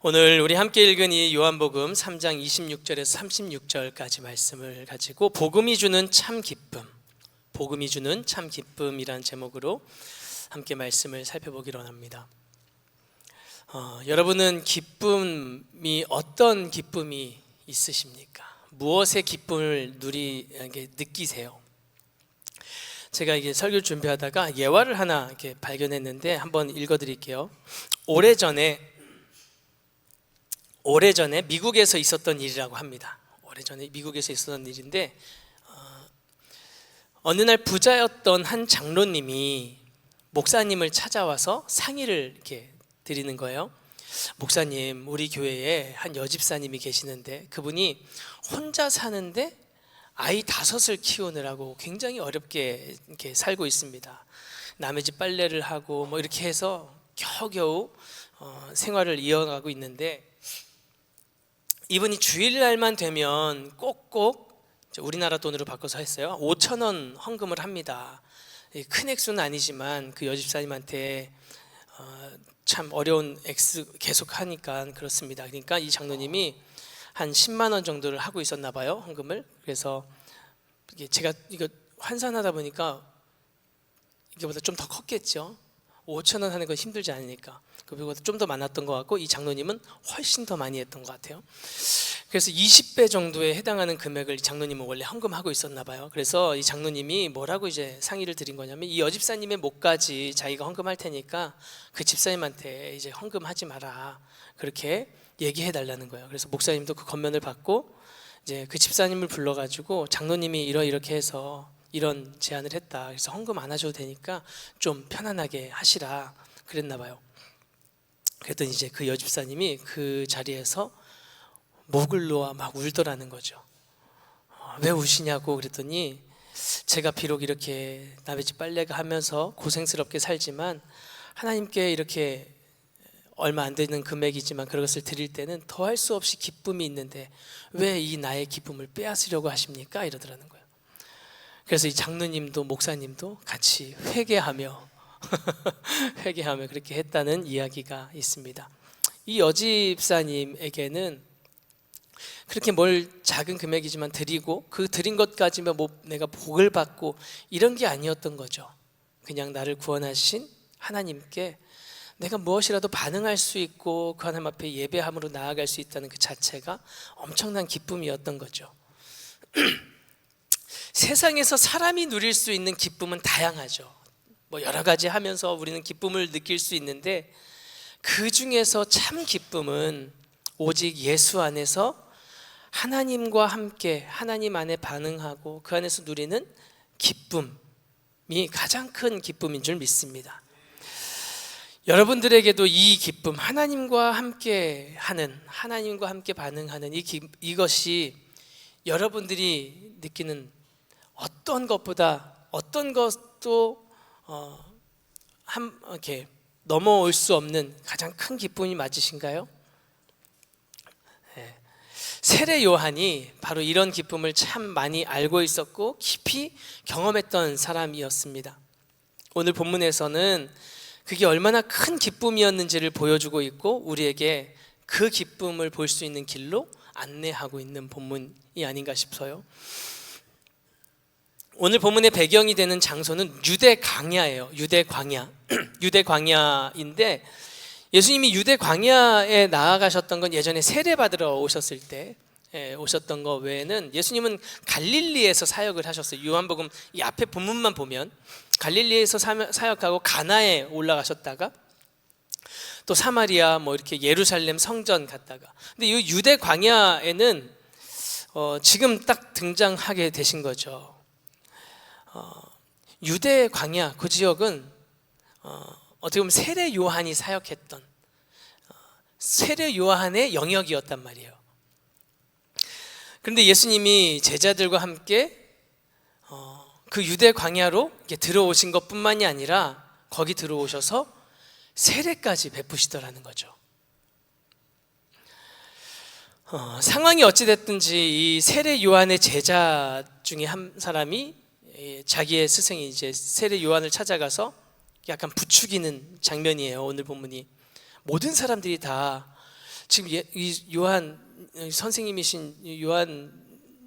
오늘 우리 함께 읽은 이 요한복음 3장 26절에서 36절까지 말씀을 가지고 복음이 주는 참 기쁨, 복음이 주는 참 기쁨이란 제목으로 함께 말씀을 살펴보기로 합니다. 어, 여러분은 기쁨이 어떤 기쁨이 있으십니까? 무엇의 기쁨을 누리 느끼세요? 제가 이게 설교 준비하다가 예화를 하나 이렇게 발견했는데 한번 읽어드릴게요. 오래 전에 오래 전에 미국에서 있었던 일이라고 합니다. 오래 전에 미국에서 있었던 일인데 어, 느날 부자였던 한 장로님이 목사님을 찾아와서 상의를 이렇게 드리는 거예요. 목사님, 우리 교회에 한 여집사님이 계시는데 그분이 혼자 사는데 아이 다섯을 키우느라고 굉장히 어렵게 이렇게 살고 있습니다. 남의 집 빨래를 하고 뭐 이렇게 해서 겨우겨우 어, 생활을 이어가고 있는데 이분이 주일날만 되면 꼭꼭 우리나라 돈으로 바꿔서 했어요. 5천 원 헌금을 합니다. 큰 액수는 아니지만 그 여집사님한테 어, 참 어려운 액수 계속 하니까 그렇습니다. 그러니까 이 장로님이 한 10만 원 정도를 하고 있었나 봐요 헌금을. 그래서 제가 이거 환산하다 보니까 이게보다 좀 더 컸겠죠. 5천 원 하는 건 힘들지 않으니까 그보다 좀 더 많았던 것 같고 이 장로님은 훨씬 더 많이 했던 것 같아요. 그래서 20배 정도에 해당하는 금액을 이 장로님은 원래 헌금하고 있었나 봐요. 그래서 이 장로님이 뭐라고 이제 상의를 드린 거냐면 이 여집사님의 목까지 자기가 헌금할 테니까 그 집사님한테 이제 헌금하지 마라 그렇게 얘기해 달라는 거예요. 그래서 목사님도 그 겉면을 받고 이제 그 집사님을 불러가지고 장로님이 이러 이렇게 해서 이런 제안을 했다. 그래서 헌금 안 하셔도 되니까 좀 편안하게 하시라 그랬나 봐요. 그랬더니 이제 그 여집사님이 그 자리에서 목을 놓아 막 울더라는 거죠. 어, 왜 우시냐고 그랬더니 제가 비록 이렇게 남의 집 빨래가 하면서 고생스럽게 살지만 하나님께 이렇게 얼마 안 되는 금액이지만 그것을 드릴 때는 더할 수 없이 기쁨이 있는데 왜 이 나의 기쁨을 빼앗으려고 하십니까? 이러더라는 거예요. 그래서 이 장로님도 목사님도 같이 회개하며 회개하며 그렇게 했다는 이야기가 있습니다. 이 여집사님에게는 그렇게 뭘 작은 금액이지만 드리고 그 드린 것 가지면 뭐 내가 복을 받고 이런 게 아니었던 거죠. 그냥 나를 구원하신 하나님께 내가 무엇이라도 반응할 수 있고 그 하나님 앞에 예배함으로 나아갈 수 있다는 그 자체가 엄청난 기쁨이었던 거죠. 세상에서 사람이 누릴 수 있는 기쁨은 다양하죠. 뭐 여러 가지 하면서 우리는 기쁨을 느낄 수 있는데 그 중에서 참 기쁨은 오직 예수 안에서 하나님과 함께 하나님 안에 반응하고 그 안에서 누리는 기쁨이 가장 큰 기쁨인 줄 믿습니다. 여러분들에게도 이 기쁨, 하나님과 함께 하는, 하나님과 함께 반응하는 이 기, 이것이 여러분들이 느끼는 어떤 것보다 어떤 것도 어, 한 이렇게 넘어올 수 없는 가장 큰 기쁨이 맞으신가요? 네. 세례 요한이 바로 이런 기쁨을 참 많이 알고 있었고 깊이 경험했던 사람이었습니다. 오늘 본문에서는 그게 얼마나 큰 기쁨이었는지를 보여주고 있고 우리에게 그 기쁨을 볼 수 있는 길로 안내하고 있는 본문이 아닌가 싶어요. 오늘 본문의 배경이 되는 장소는 유대 광야예요. 유대 광야. 유대 광야인데 예수님이 유대 광야에 나아가셨던 건 예전에 세례 받으러 오셨을 때 예, 오셨던 거 외에는 예수님은 갈릴리에서 사역을 하셨어요. 요한복음 이 앞에 본문만 보면 갈릴리에서 사역하고 가나에 올라가셨다가 또 사마리아 뭐 이렇게 예루살렘 성전 갔다가 근데 이 유대 광야에는 어, 지금 딱 등장하게 되신 거죠. 어, 유대 광야 그 지역은 어, 어떻게 보면 세례 요한이 사역했던 어, 세례 요한의 영역이었단 말이에요. 그런데 예수님이 제자들과 함께 어, 그 유대 광야로 들어오신 것뿐만이 아니라 거기 들어오셔서 세례까지 베푸시더라는 거죠. 어, 상황이 어찌 됐든지 이 세례 요한의 제자 중에 한 사람이 자기의 스승이 이제 세례 요한을 찾아가서 약간 부추기는 장면이에요. 오늘 본문이 모든 사람들이 다 지금 예- 이 요한 어, 선생님이신 요한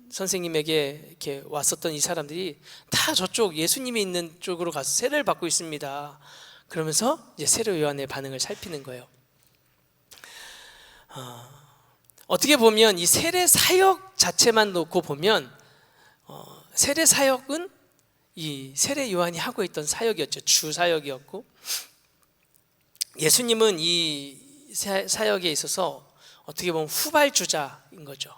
선생님에게 이렇게 왔었던 이 사람들이 다 저쪽 예수님이 있는 쪽으로 가서 세례를 받고 있습니다. 그러면서 이제 세례 요한의 반응을 살피는 거예요. 어, 어떻게 보면 이 세례 사역 자체만 놓고 보면 어, 세례 사역은 이 세례 요한이 하고 있던 사역이었죠. 주 사역이었고 예수님은 이 사- 사역에 있어서 어떻게 보면 후발주자인 거죠.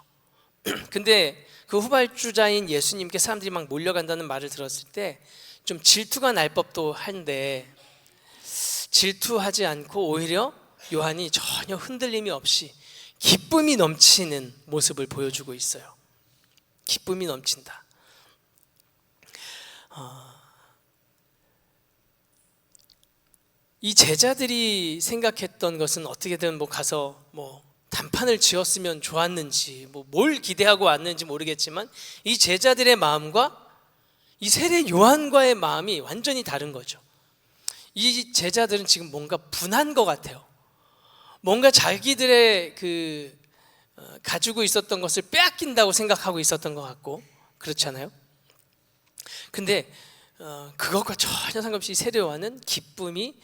근데 그 후발주자인 예수님께 사람들이 막 몰려간다는 말을 들었을 때 좀 질투가 날 법도 한데 질투하지 않고 오히려 요한이 전혀 흔들림이 없이 기쁨이 넘치는 모습을 보여주고 있어요. 기쁨이 넘친다. 어, 이 제자들이 생각했던 것은 어떻게든 뭐 가서 뭐 단판을 지었으면 좋았는지 뭐 뭘 기대하고 왔는지 모르겠지만 이 제자들의 마음과 이 세례 요한과의 마음이 완전히 다른 거죠. 이 제자들은 지금 뭔가 분한 것 같아요. 뭔가 자기들의 그 어, 가지고 있었던 것을 빼앗긴다고 생각하고 있었던 것 같고 그렇잖아요. 근데 어, 그것과 전혀 상관없이 이 세례 요한은 기쁨이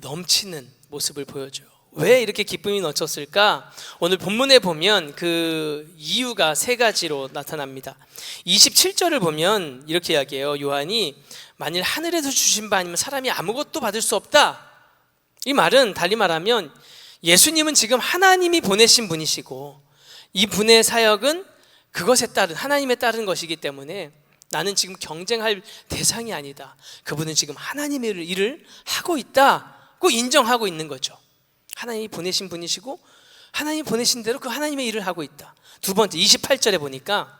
넘치는 모습을 보여줘요. 왜 이렇게 기쁨이 넘쳤을까? 오늘 본문에 보면 그 이유가 세 가지로 나타납니다. 27절을 보면 이렇게 이야기해요. 요한이 만일 하늘에서 주신 바 아니면 사람이 아무것도 받을 수 없다. 이 말은 달리 말하면 예수님은 지금 하나님이 보내신 분이시고 이 분의 사역은 그것에 따른 하나님에 따른 것이기 때문에 나는 지금 경쟁할 대상이 아니다. 그분은 지금 하나님의 일을 하고 있다고 인정하고 있는 거죠. 하나님이 보내신 분이시고 하나님이 보내신 대로 그 하나님의 일을 하고 있다. 두 번째 28절에 보니까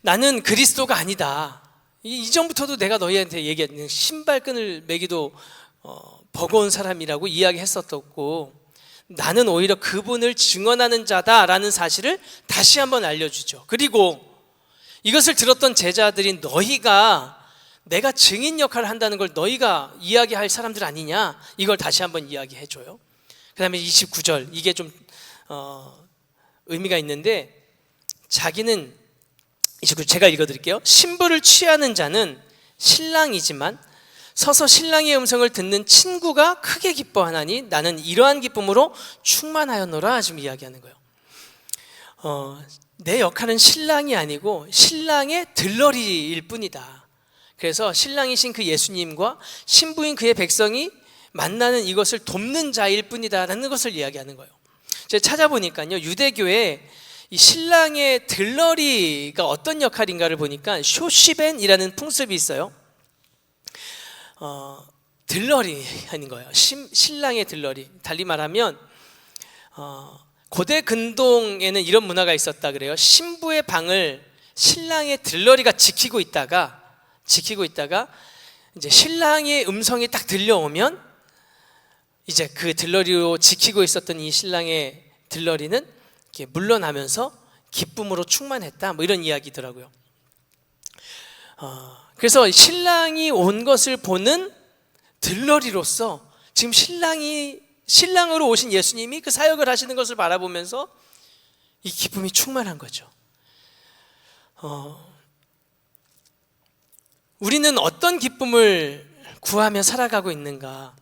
나는 그리스도가 아니다. 이- 이전부터도 내가 너희한테 얘기했는 신발끈을 매기도 어, 버거운 사람이라고 이야기했었고 나는 오히려 그분을 증언하는 자다라는 사실을 다시 한번 알려주죠. 그리고 이것을 들었던 제자들인 너희가 내가 증인 역할을 한다는 걸 너희가 이야기할 사람들 아니냐 이걸 다시 한번 이야기해 줘요. 그 다음에 29절 이게 좀 어, 의미가 있는데 자기는 29 제가 읽어 드릴게요. 신부를 취하는 자는 신랑이지만 서서 신랑의 음성을 듣는 친구가 크게 기뻐하나니 나는 이러한 기쁨으로 충만하였노라 지금 이야기하는 거예요. 어, 내 역할은 신랑이 아니고 신랑의 들러리일 뿐이다. 그래서 신랑이신 그 예수님과 신부인 그의 백성이 만나는 이것을 돕는 자일 뿐이다라는 것을 이야기하는 거예요. 제가 찾아보니까요 유대교에 이 신랑의 들러리가 어떤 역할인가를 보니까 쇼시벤이라는 풍습이 있어요. 어, 들러리 하는 거예요. 신, 신랑의 들러리. 달리 말하면 어, 고대 근동에는 이런 문화가 있었다 그래요. 신부의 방을 신랑의 들러리가 지키고 있다가 지키고 있다가 이제 신랑의 음성이 딱 들려오면 이제 그 들러리로 지키고 있었던 이 신랑의 들러리는 이렇게 물러나면서 기쁨으로 충만했다. 뭐 이런 이야기더라고요. 어, 그래서 신랑이 온 것을 보는 들러리로서 지금 신랑이 신랑으로 오신 예수님이 그 사역을 하시는 것을 바라보면서 이 기쁨이 충만한 거죠. 어, 우리는 어떤 기쁨을 구하며 살아가고 있는가?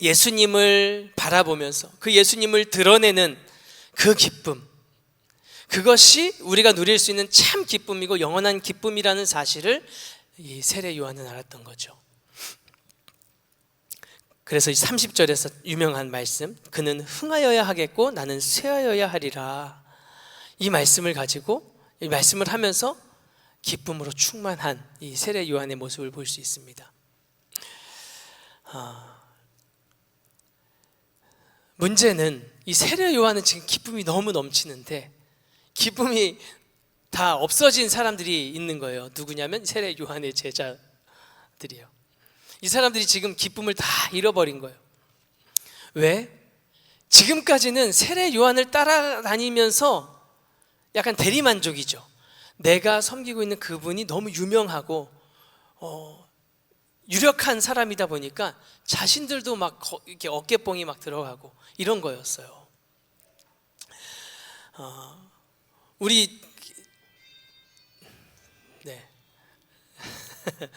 예수님을 바라보면서 그 예수님을 드러내는 그 기쁨. 그것이 우리가 누릴 수 있는 참 기쁨이고 영원한 기쁨이라는 사실을 이 세례 요한은 알았던 거죠. 그래서 이 30절에서 유명한 말씀, 그는 흥하여야 하겠고 나는 쇠하여야 하리라. 이 말씀을 가지고 이 말씀을 하면서 기쁨으로 충만한 이 세례 요한의 모습을 볼 수 있습니다. 아, 문제는 이 세례 요한은 지금 기쁨이 너무 넘치는데 기쁨이 다 없어진 사람들이 있는 거예요. 누구냐면 세례 요한의 제자들이에요. 이 사람들이 지금 기쁨을 다 잃어버린 거예요. 왜? 지금까지는 세례 요한을 따라다니면서 약간 대리만족이죠. 내가 섬기고 있는 그분이 너무 유명하고 어, 유력한 사람이다 보니까 자신들도 막 거- 이렇게 어깨뽕이 막 들어가고 이런 거였어요. 어, 우리 네.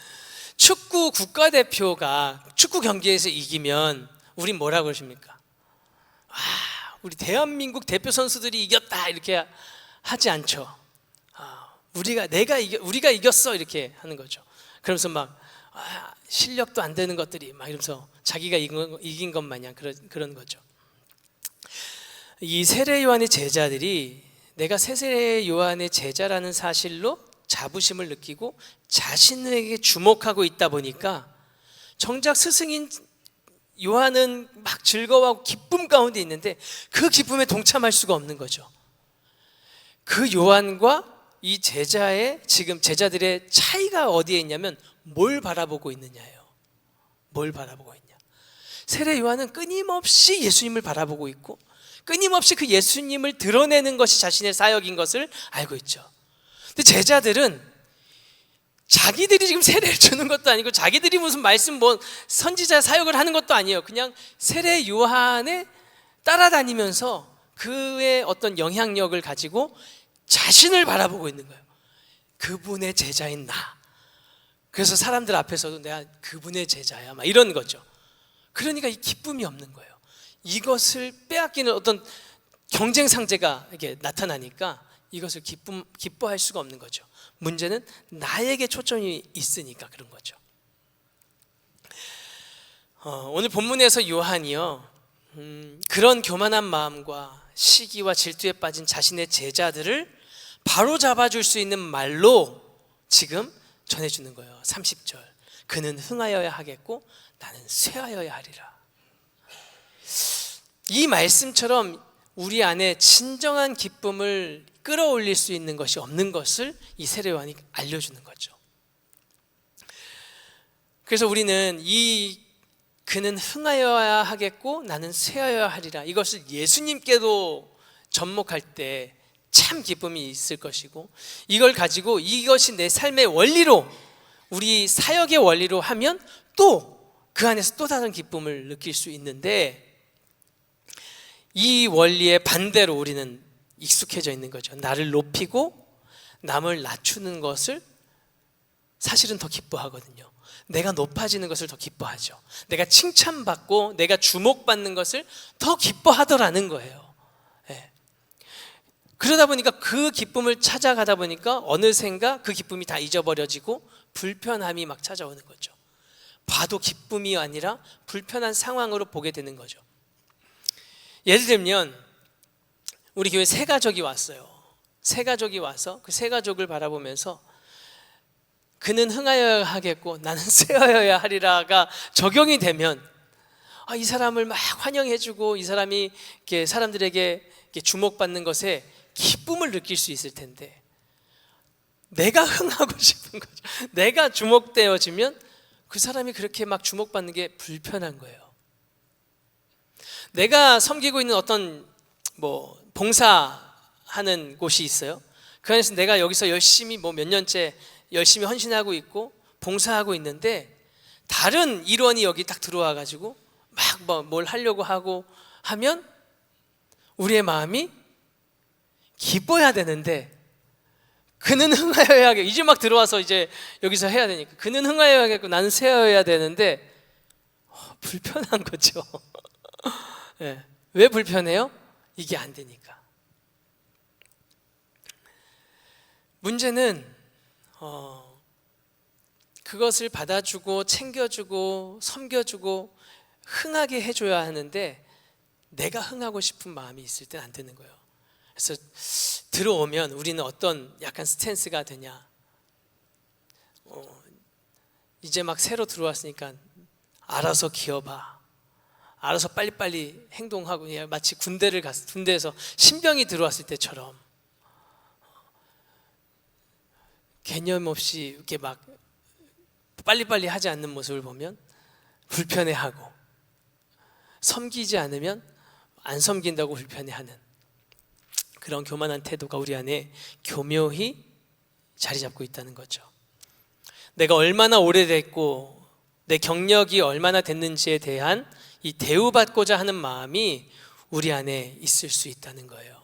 축구 국가대표가 축구 경기에서 이기면 우리 뭐라고 그러십니까? 아, 우리 대한민국 대표 선수들이 이겼다 이렇게 하지 않죠. 아, 우리가 내가 이겨, 우리가 이겼어 이렇게 하는 거죠. 그러면서 막 아, 실력도 안 되는 것들이 막 이러면서 자기가 이긴, 것- 이긴 것 마냥 그런 그런 거죠. 이 세례 요한의 제자들이 내가 세례 요한의 제자라는 사실로 자부심을 느끼고 자신에게 주목하고 있다 보니까 정작 스승인 요한은 막 즐거워하고 기쁨 가운데 있는데 그 기쁨에 동참할 수가 없는 거죠. 그 요한과 이 제자의 지금 제자들의 차이가 어디에 있냐면 뭘 바라보고 있느냐예요. 뭘 바라보고 있냐. 세례 요한은 끊임없이 예수님을 바라보고 있고 끊임없이 그 예수님을 드러내는 것이 자신의 사역인 것을 알고 있죠. 근데 제자들은 자기들이 지금 세례를 주는 것도 아니고 자기들이 무슨 말씀 뭐 선지자 사역을 하는 것도 아니에요. 그냥 세례 요한에 따라다니면서 그의 어떤 영향력을 가지고 자신을 바라보고 있는 거예요. 그분의 제자인 나. 그래서 사람들 앞에서도 내가 그분의 제자야. 막 이런 거죠. 그러니까 이 기쁨이 없는 거예요. 이것을 빼앗기는 어떤 경쟁 상제가 이게 나타나니까 이것을 기쁨 기뻐할 수가 없는 거죠. 문제는 나에게 초점이 있으니까 그런 거죠. 어, 오늘 본문에서 요한이요 음, 그런 교만한 마음과 시기와 질투에 빠진 자신의 제자들을 바로 잡아줄 수 있는 말로 지금 전해주는 거예요. 30절 그는 흥하여야 하겠고 나는 쇠하여야 하리라. 이 말씀처럼 우리 안에 진정한 기쁨을 끌어올릴 수 있는 것이 없는 것을 이 세례요한이 알려주는 거죠. 그래서 우리는 이 그는 흥하여야 하겠고 나는 쇠하여야 하리라 이것을 예수님께도 접목할 때 참 기쁨이 있을 것이고 이걸 가지고 이것이 내 삶의 원리로 우리 사역의 원리로 하면 또 그 안에서 또 다른 기쁨을 느낄 수 있는데 이 원리의 반대로 우리는 익숙해져 있는 거죠. 나를 높이고 남을 낮추는 것을 사실은 더 기뻐하거든요. 내가 높아지는 것을 더 기뻐하죠. 내가 칭찬받고 내가 주목받는 것을 더 기뻐하더라는 거예요. 예. 그러다 보니까 그 기쁨을 찾아가다 보니까 어느샌가 그 기쁨이 다 잊어버려지고 불편함이 막 찾아오는 거죠. 봐도 기쁨이 아니라 불편한 상황으로 보게 되는 거죠. 예를 들면 우리 교회 세 가족이 왔어요. 세 가족이 와서 그 세 가족을 바라보면서 그는 흥하여야 하겠고 나는 쇠하여야 하리라가 적용이 되면 아, 이 사람을 막 환영해주고 이 사람이 이렇게 사람들에게 이렇게 주목받는 것에 기쁨을 느낄 수 있을 텐데 내가 흥하고 싶은 거죠. 내가 주목되어지면 그 사람이 그렇게 막 주목받는 게 불편한 거예요. 내가 섬기고 있는 어떤 뭐 봉사하는 곳이 있어요. 그 안에서 내가 여기서 열심히 뭐 몇 년째 열심히 헌신하고 있고 봉사하고 있는데 다른 일원이 여기 딱 들어와 가지고 막뭐뭘 하려고 하고 하면 우리의 마음이 기뻐야 되는데 그는 흥하여야 하겠고 이제 막 들어와서 이제 여기서 해야 되니까 그는 흥하여야 하겠고 나는 쇠하여야 되는데 어, 불편한 거죠. 예. 왜 불편해요? 이게 안 되니까. 문제는 어, 그것을 받아주고 챙겨주고 섬겨주고 흥하게 해줘야 하는데 내가 흥하고 싶은 마음이 있을 땐 안 되는 거예요. 그래서 들어오면 우리는 어떤 약간 스탠스가 되냐? 어, 이제 막 새로 들어왔으니까 알아서 기어봐. 알아서 빨리빨리 행동하고 마치 군대를 갔 군대에서 신병이 들어왔을 때처럼 개념 없이 이렇게 막 빨리빨리 하지 않는 모습을 보면 불편해하고 섬기지 않으면 안 섬긴다고 불편해하는 그런 교만한 태도가 우리 안에 교묘히 자리 잡고 있다는 거죠. 내가 얼마나 오래됐고 내 경력이 얼마나 됐는지에 대한 이 대우받고자 하는 마음이 우리 안에 있을 수 있다는 거예요.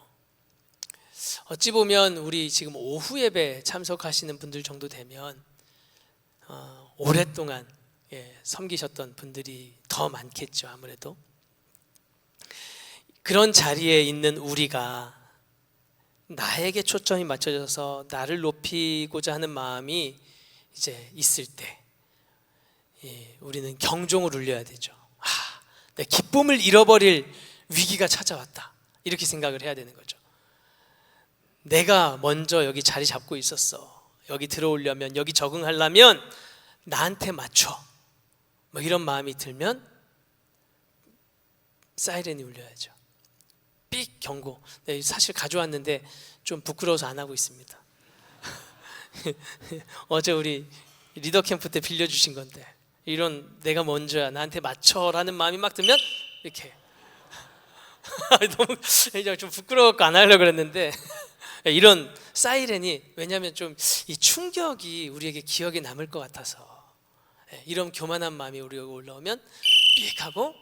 어찌 보면 우리 지금 오후 예배 참석하시는 분들 정도 되면 어, 오랫동안 예, 섬기셨던 분들이 더 많겠죠 아무래도 그런 자리에 있는 우리가 나에게 초점이 맞춰져서 나를 높이고자 하는 마음이 이제 있을 때 예, 우리는 경종을 울려야 되죠. 아, 내 기쁨을 잃어버릴 위기가 찾아왔다. 이렇게 생각을 해야 되는 거죠. 내가 먼저 여기 자리 잡고 있었어. 여기 들어오려면 여기 적응하려면 나한테 맞춰. 뭐 이런 마음이 들면 사이렌이 울려야죠. 삑 경고. 네, 사실 가져왔는데 좀 부끄러워서 안 하고 있습니다. 어제 우리 리더 캠프 때 빌려주신 건데 이런 내가 먼저야 나한테 맞춰라는 마음이 막 들면 이렇게 너무 이제 좀 부끄러워서 안 하려고 그랬는데 이런 사이렌이 왜냐하면 좀 이 충격이 우리에게 기억에 남을 것 같아서 예, 이런 교만한 마음이 우리가 올라오면 삑 하고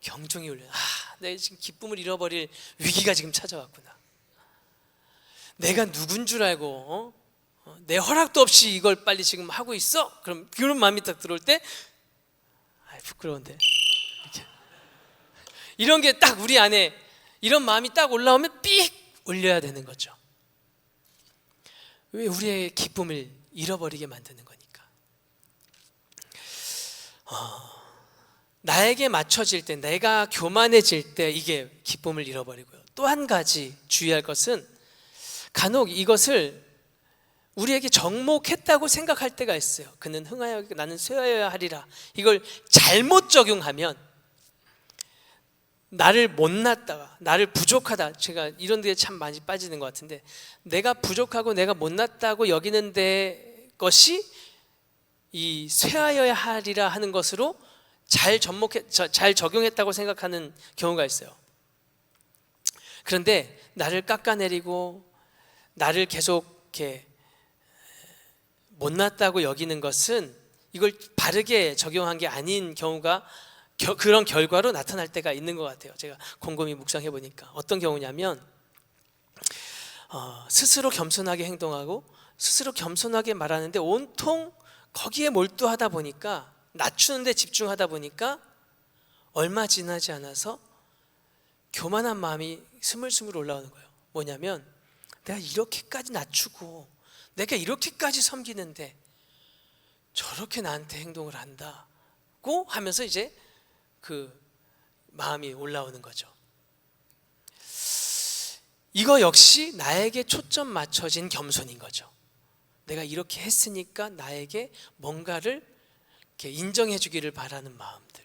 경종이 울려. 아, 내 지금 기쁨을 잃어버릴 위기가 지금 찾아왔구나. 내가 누군 줄 알고 어? 어, 내 허락도 없이 이걸 빨리 지금 하고 있어? 그럼 그런 마음이 딱 들어올 때, 아 부끄러운데 이렇게 이런 게 딱 우리 안에 이런 마음이 딱 올라오면 삑 울려야 되는 거죠. 왜 우리의 기쁨을 잃어버리게 만드는 거니까. 어, 나에게 맞춰질 때, 내가 교만해질 때 이게 기쁨을 잃어버리고요. 또 한 가지 주의할 것은 간혹 이것을 우리에게 정목했다고 생각할 때가 있어요. 그는 흥하여 나는 쇠하여야 하리라. 이걸 잘못 적용하면 나를 못났다가 나를 부족하다. 제가 이런 데에 참 많이 빠지는 것 같은데 내가 부족하고 내가 못났다고 여기는 데 것이 이 쇠하여야 하리라 하는 것으로 잘 접목해 저- 잘 적용했다고 생각하는 경우가 있어요. 그런데 나를 깎아내리고 나를 계속 이렇게 못났다고 여기는 것은 이걸 바르게 적용한 게 아닌 경우가 겨- 그런 결과로 나타날 때가 있는 것 같아요. 제가 곰곰이 묵상해 보니까 어떤 경우냐면 어, 스스로 겸손하게 행동하고 스스로 겸손하게 말하는데 온통 거기에 몰두하다 보니까 낮추는데 집중하다 보니까 얼마 지나지 않아서 교만한 마음이 스물스물 올라오는 거예요. 뭐냐면 내가 이렇게까지 낮추고 내가 이렇게까지 섬기는데 저렇게 나한테 행동을 한다고 하면서 이제 그 마음이 올라오는 거죠. 이거 역시 나에게 초점 맞춰진 겸손인 거죠. 내가 이렇게 했으니까 나에게 뭔가를 인정해 주기를 바라는 마음들.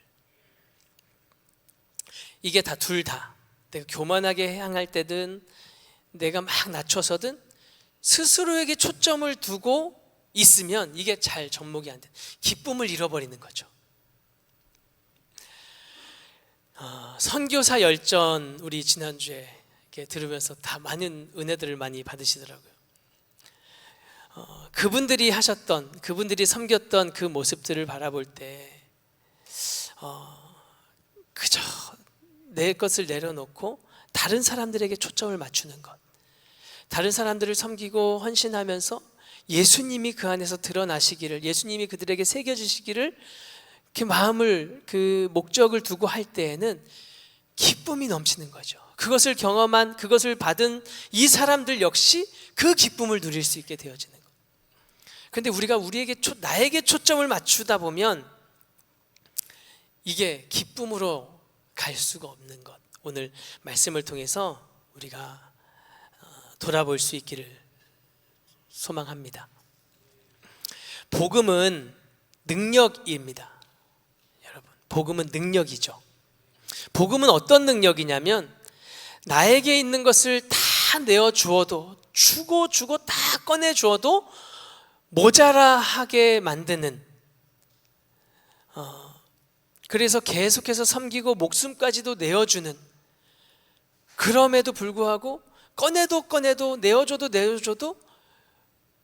이게 다 둘 다. 내가 교만하게 향할 때든 내가 막 낮춰서든 스스로에게 초점을 두고 있으면 이게 잘 접목이 안 돼. 기쁨을 잃어버리는 거죠. 어, 선교사 열전 우리 지난주에 들으면서 다 많은 은혜들을 많이 받으시더라고요. 어, 그분들이 하셨던 그분들이 섬겼던 그 모습들을 바라볼 때 어, 그저 내 것을 내려놓고 다른 사람들에게 초점을 맞추는 것. 다른 사람들을 섬기고 헌신하면서 예수님이 그 안에서 드러나시기를 예수님이 그들에게 새겨 주시기를 그 마음을 그 목적을 두고 할 때에는 기쁨이 넘치는 거죠. 그것을 경험한 그것을 받은 이 사람들 역시 그 기쁨을 누릴 수 있게 되어지는 것. 근데 우리가 우리에게 초, 나에게 초점을 맞추다 보면 이게 기쁨으로 갈 수가 없는 것. 오늘 말씀을 통해서 우리가 어, 돌아볼 수 있기를 소망합니다. 복음은 능력입니다. 여러분, 복음은 능력이죠. 복음은 어떤 능력이냐면 나에게 있는 것을 다 내어 주어도 주고 주고 다 꺼내 주어도 모자라 하게 만드는 어, 그래서 계속해서 섬기고 목숨까지도 내어주는 그럼에도 불구하고 꺼내도 꺼내도 내어줘도 내어줘도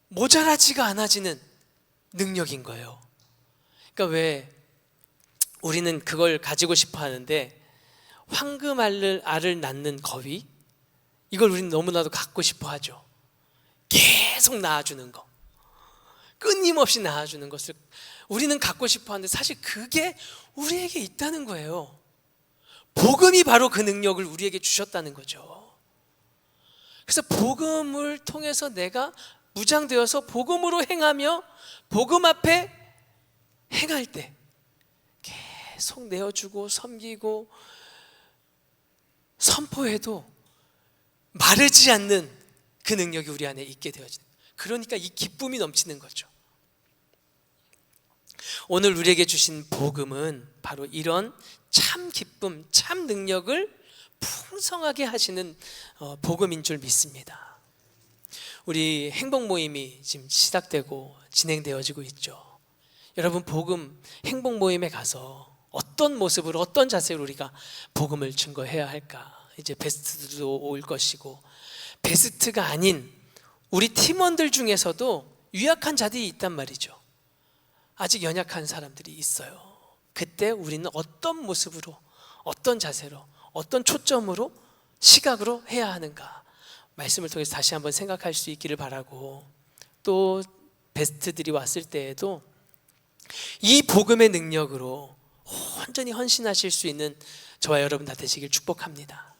모자라지가 않아지는 능력인 거예요. 그러니까 왜 우리는 그걸 가지고 싶어 하는데 황금 알을, 알을 낳는 거위 이걸 우리는 너무나도 갖고 싶어 하죠. 계속 낳아주는 거. 끊임없이 낳아주는 것을 우리는 갖고 싶어 하는데 사실 그게 우리에게 있다는 거예요. 복음이 바로 그 능력을 우리에게 주셨다는 거죠. 그래서 복음을 통해서 내가 무장되어서 복음으로 행하며 복음 앞에 행할 때 계속 내어주고 섬기고 선포해도 마르지 않는 그 능력이 우리 안에 있게 되어지는 그러니까 이 기쁨이 넘치는 거죠. 오늘 우리에게 주신 복음은 바로 이런 참 기쁨, 참 능력을 풍성하게 하시는 어, 복음인 줄 믿습니다. 우리 행복 모임이 지금 시작되고 진행되어지고 있죠. 여러분 복음 행복 모임에 가서 어떤 모습으로 어떤 자세로 우리가 복음을 증거해야 할까? 이제 베스트도 올 것이고 베스트가 아닌 우리 팀원들 중에서도 유약한 자들이 있단 말이죠. 아직 연약한 사람들이 있어요. 그때 우리는 어떤 모습으로, 어떤 자세로, 어떤 초점으로, 시각으로 해야 하는가? 말씀을 통해서 다시 한번 생각할 수 있기를 바라고 또 베스트들이 왔을 때에도 이 복음의 능력으로 온전히 헌신하실 수 있는 저와 여러분 다 되시길 축복합니다.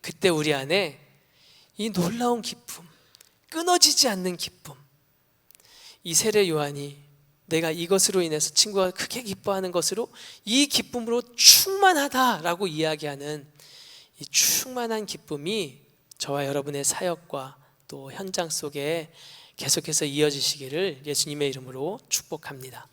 그때 우리 안에 이 놀라운 기쁨, 끊어지지 않는 기쁨, 이 세례 요한이 내가 이것으로 인해서 친구가 크게 기뻐하는 것으로 이 기쁨으로 충만하다라고 이야기하는 이 충만한 기쁨이 저와 여러분의 사역과 또 현장 속에 계속해서 이어지시기를 예수님의 이름으로 축복합니다.